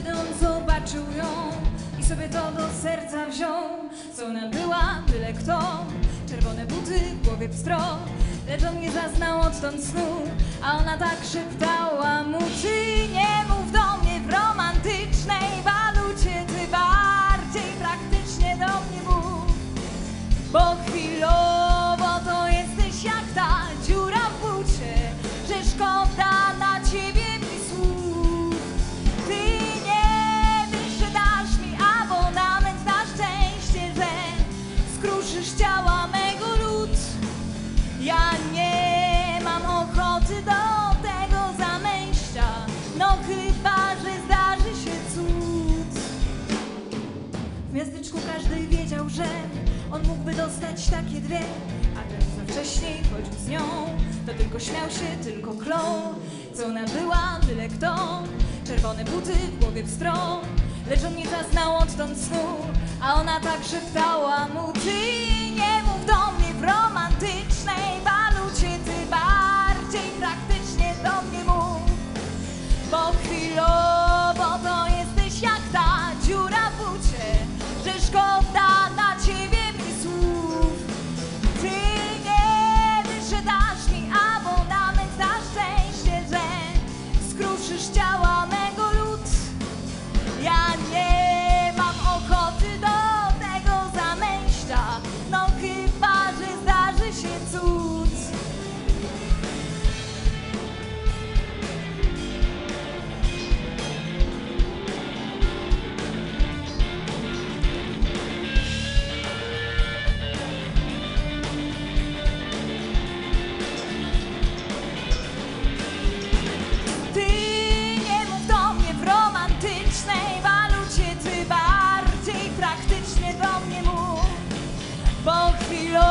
Wtedy on zobaczył ją i sobie to do serca wziął. Co ona była, byle kto. Czerwone buty, głowie pstro. Lecz on nie zaznał odtąd snu A ona tak szeptała mu, czy nie miasteczku każdy wiedział, że on mógłby dostać takie dwie, a ten co wcześniej chodził z nią, to tylko śmiał się, tylko klął, co ona była, byle kto. Czerwone buty, w głowie pstro, lecz on nie zaznał odtąd snu, a ona tak szeptała ждать. filósofo.